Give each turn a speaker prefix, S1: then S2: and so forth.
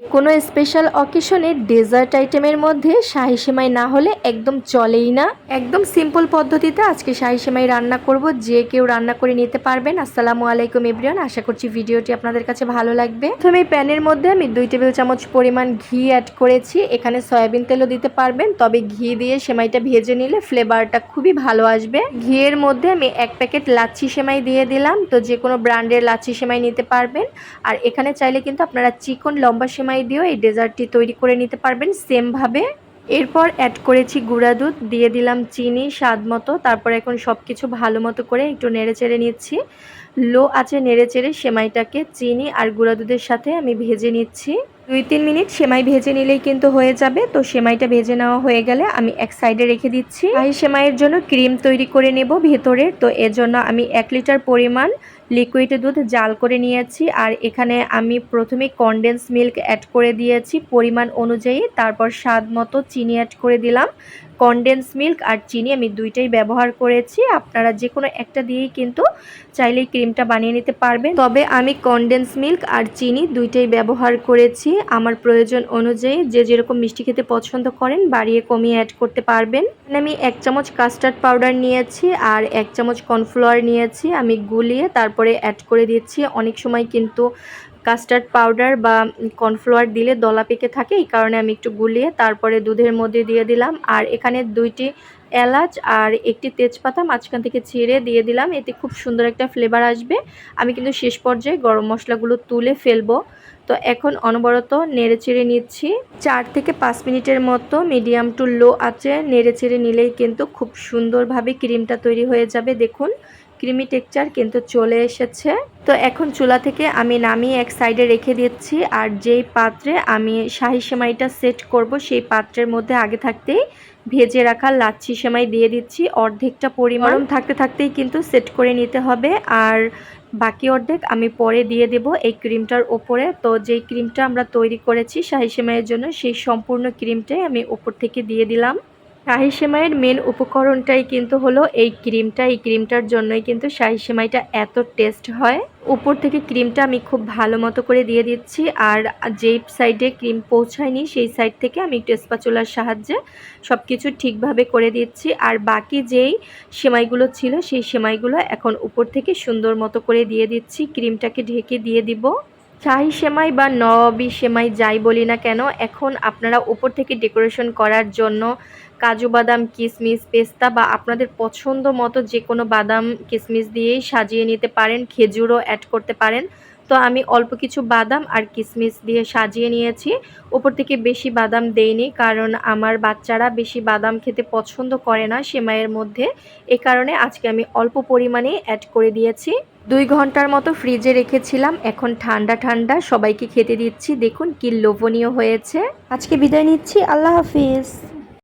S1: কোনো স্পেশাল অকেশনে ডেজার্ট আইটেমের মধ্যে শাহি সেমাই না হলে একদম চলেই না। একদম সিম্পল পদ্ধতিতে আজকে শাহি সেমাই রান্না করব, যে কেউ রান্না করে নিতে পারবেন। আসসালামু আলাইকুম এভরিওয়ান আশা করছি ভিডিওটি আপনাদের কাছে ভালো লাগবে। প্রথমে প্যানের মধ্যে আমি দুই টেবিল চামচ পরিমাণ ঘি অ্যাড করেছি। এখানে সয়াবিন তেলও দিতে পারবেন, তবে ঘি দিয়ে সেমাইটা ভেজে নিলে ফ্লেভারটা খুবই ভালো আসবে। ঘিয়ের মধ্যে আমি এক প্যাকেট লাচ্ছি সেমাই দিয়ে দিলাম। তো যে কোনো ব্র্যান্ডের লাচ্ছি সেমাই নিতে পারবেন। আর এখানে চাইলে কিন্তু আপনারা চিকন লম্বা সেমাই দিয়েও এই ডেজার্টটি তৈরি করে নিতে পারবেন সেমভাবে। এরপর অ্যাড করেছি গুঁড়া দুধ, দিয়ে দিলাম চিনি, স্বাদ মতো। তারপর এখন সব কিছু ভালো মতো করে একটু নেড়ে চেড়ে নিচ্ছি। লো আছে নেড়ে চেড়ে সেমাইটাকে চিনি আর গুঁড়া দুধের সাথে আমি ভেজে নিচ্ছি। দুই তিন মিনিট সেমাই ভেজে নিলেই কিন্তু হয়ে যাবে। তো সেমাইটা ভেজে নেওয়া হয়ে গেলে আমি এক সাইডে রেখে দিচ্ছি। আর সেমাইয়ের জন্য ক্রিম তৈরি করে নেব ভেতরে। তো এর জন্য আমি এক লিটার পরিমাণ লিকুইড দুধ জাল করে নিয়েছি। আর এখানে আমি প্রথমে কনডেন্স মিল্ক অ্যাড করে দিয়েছি। পরিমাণ অনুযায়ী তারপর স্বাদ মতো চিনি অ্যাড করে দিলাম। কনডেন্স মিল্ক আর চিনি আমি দুইটাই ব্যবহার করেছি। আপনারা যে কোনো একটা দিয়েই কিন্তু চাইলেই ক্রিমটা বানিয়ে নিতে পারবেন। তবে আমি কনডেন্স মিল্ক আর চিনি দুইটাই ব্যবহার করেছি। আমার প্রয়োজন অনুযায়ী যে যেরকম মিষ্টি খেতে পছন্দ করেন বাড়িয়ে কমিয়ে অ্যাড করতে পারবেন। আমি এক চামচ কাস্টার্ড পাউডার নিয়েছি আর এক চামচ কর্নফ্লাওয়ার নিয়েছি। আমি গুলিয়ে তারপরে অ্যাড করে দিচ্ছি। অনেক সময় কিন্তু কাস্টার্ড পাউডার বা কর্নফ্লাওয়ার দিলে দলা পেকে থাকে, এই কারণে আমি একটু গুলিয়ে তারপরে দুধের মধ্যে দিয়ে দিলাম। আর এখানে দুইটি এলাচ আর একটি তেজপাতা মাঝখান থেকে ছিঁড়ে দিয়ে দিলাম। এতে খুব সুন্দর একটা ফ্লেভার আসবে। আমি কিন্তু শেষ পর্যায়ে গরম মশলাগুলো তুলে ফেলব। তো এখন অনবরত নেড়ে চেড়ে নিচ্ছি। চার থেকে পাঁচ মিনিটের মতো মিডিয়াম টু লো আছে নেড়ে চেড়ে নিলেই কিন্তু খুব সুন্দরভাবে ক্রিমটা তৈরি হয়ে যাবে। দেখুন ক্রিমি টেক্সচার কিন্তু চলে এসেছে। তো এখন চুলা থেকে আমি নামিয়ে এক সাইডে রেখে দিচ্ছি। আর যেই পাত্রে আমি শাহি সেমাইটা সেট করব, সেই পাত্রের মধ্যে আগে থাকতেই ভেজে রাখা লাচ্ছি সেমাই দিয়ে দিচ্ছি। অর্ধেকটা পরিমাণ থাকতে থাকতেই কিন্তু সেট করে নিতে হবে। আর বাকি অর্ধেক আমি পরে দিয়ে দেব এই ক্রিমটার ওপরে। তো যেই ক্রিমটা আমরা তৈরি করেছি শাহি সেমাইয়ের জন্য, সেই সম্পূর্ণ ক্রিমটাই আমি ওপর থেকে দিয়ে দিলাম। শাহি সেমাইয়ের মেন উপকরণটাই কিন্তু হলো এই ক্রিমটা। এই ক্রিমটার জন্যই কিন্তু শাহি সেমাইটা এত টেস্ট হয়। উপর থেকে ক্রিমটা আমি খুব ভালো মতো করে দিয়ে দিচ্ছি। আর যেই সাইডে ক্রিম পৌঁছায়নি, সেই সাইড থেকে আমি একটু স্পাচুলার সাহায্যে সব কিছু ঠিকভাবে করে দিচ্ছি। আর বাকি যেই সেমাইগুলো ছিল, সেই সেমাইগুলো এখন উপর থেকে সুন্দর মতো করে দিয়ে দিচ্ছি। ক্রিমটাকে ঢেকে দিয়ে দিব। শাহি সেমাই বা নবি সেমাই যাই বলি না কেন, এখন আপনারা উপর থেকে ডেকোরেশন করার জন্য কাজু বাদাম কিশমিশ পেস্তা বা আপনাদের পছন্দ মতো যে কোনো বাদাম কিশমিশ দিয়েই সাজিয়ে নিতে পারেন, খেজুরও অ্যাড করতে পারেন। তো আমি অল্প কিছু বাদাম আর কিশমিশ দিয়ে সাজিয়ে নিয়েছি। ওপর থেকে বেশি বাদাম দেইনি কারণ আমার বাচ্চারা বেশি বাদাম খেতে পছন্দ করে না সেমাইয়ের মধ্যে। এ কারণে আজকে আমি অল্প পরিমাণে অ্যাড করে দিয়েছি। দুই ঘণ্টার মতো ফ্রিজে রেখেছিলাম, এখন ঠান্ডা ঠান্ডা, সবাইকে খেতে দিচ্ছি। দেখুন কি লোভনীয় হয়েছে। আজকে বিদায় নিচ্ছি, আল্লাহ হাফিজ।